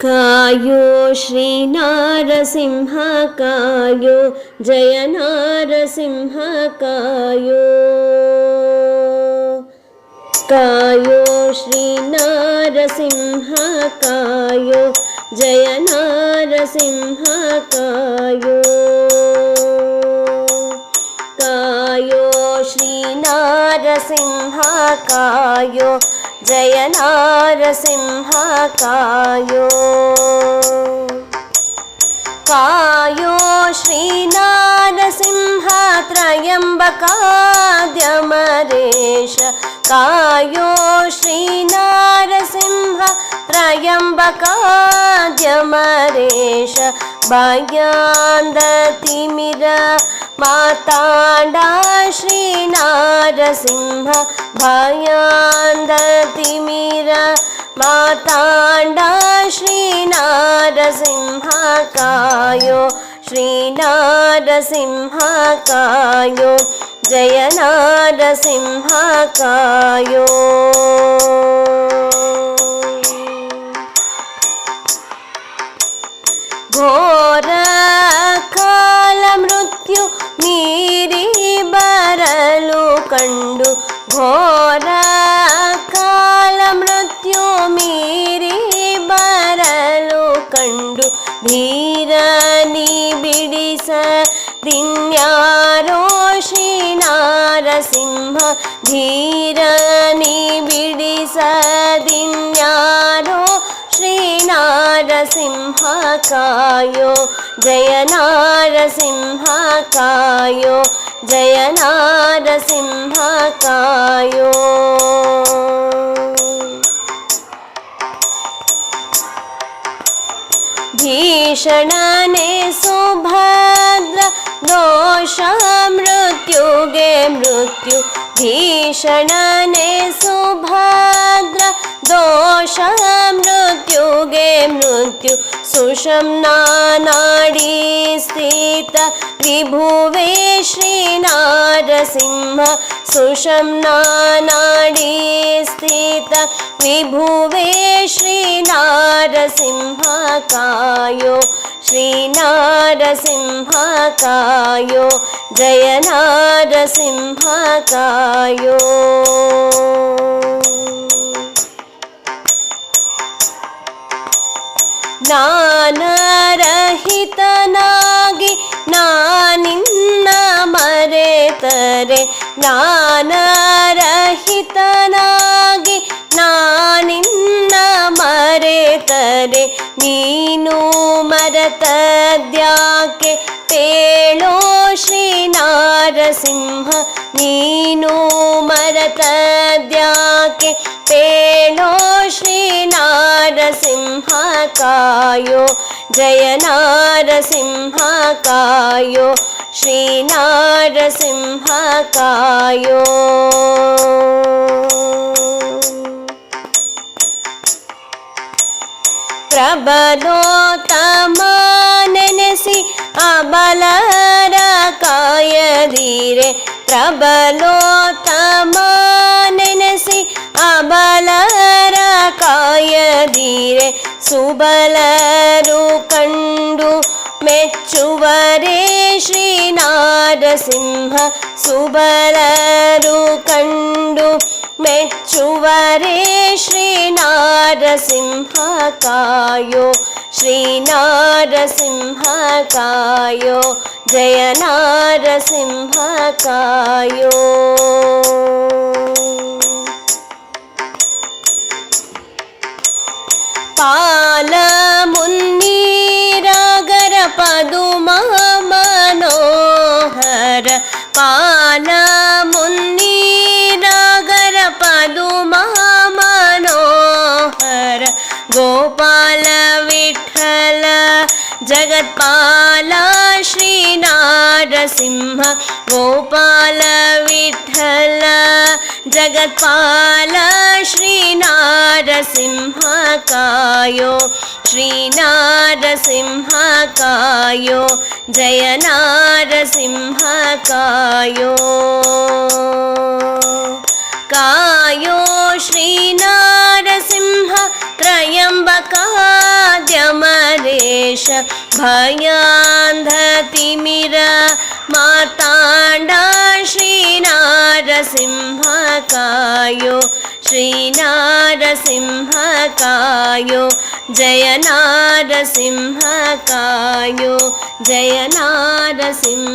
कायो श्रीनारसिंह कायो जय नारसिंह कायो कायो श्रीनारसिंह कायो जय नारसिंह कायो कायो श्रीनारसिंह कायो जय नारसिंह कायो कायो श्रीनारसिंह त्रयम्बकाद्यमरेश कायो श्रीनारसिंह त्रयम्बकाद्यमरेश भयान्दतिमिर माताण्डा श्रीनारसिंह भयान्दतिमिर माताण्डा श्रीनारसिंह कायो జయ నారసింహకాయో ఘోర కాల మృత్యు మీరి బరలు కండు. ఘోర కాల మృత్యు మీరి బరలు ಕಂಡು ಧೀರನಿ ಬಿಡಿಸ ದಿನ ಶ್ರೀನಾರಸಿಂಹ ಧೀರನಿ ಬಿಡಿಸ ದಿನ್ಯಾರೋ श्रीनारसिंह कायो जय नारसिंह कायो जय नारसिंह कायो भीषणने सुभद्र दोष मृत्युगे मृत्यु भीषणने सुभद्र दोष मृत्युगे मृत्यु सुषम्ना नाडी स्थित विभुवे श्रीनारसिंह सुषम्ना नाडी स्थित विभुवे श्रीनारसिंह कायो श्रीनारसिंह कायो जयनारसिंहकायो ज्ञानरहितनागे ज्ञानिन्न मरे तरे। ज्ञानहितना ನೀನು ಮರತದ್ಯಾಕೆ ಪೇಳೋ ಶ್ರೀನಾರಸಿಂಹ ಕಾಯೋ ಜಯ ನಾರಸಿಂಹ ಕಾಯೋ ಶ್ರೀನಾರಸಿಂಹ ಕಾಯೋ ಪ್ರಬಲೋತ್ತಮ बलोतमा अबलरकाय धीरे सुबलरु कण्डु मेच्चुवरे श्रीनारसिंह सुबलरु कण्डु मेचरे श्रीनाडसिंहकयु श्रीनारसिंहकायो जयनारसिंहकायो। पालमुन्निरागरपादुमानोहर पालमुन्निगरपादुमा मनोहर गोपाल जगत्पाला श्रीनारसिंह गोपाल विठ्ठल जगत्पाला श्रीनारसिंहकायो श्रीनारसिंहकायो जय नारसिंहकायो कायो भयान्धतिमिर माताण्डा श्रीनारसिंहकायो श्रीनारसिंहकायो जय नारसिंहकायो जय नारसिंहकायो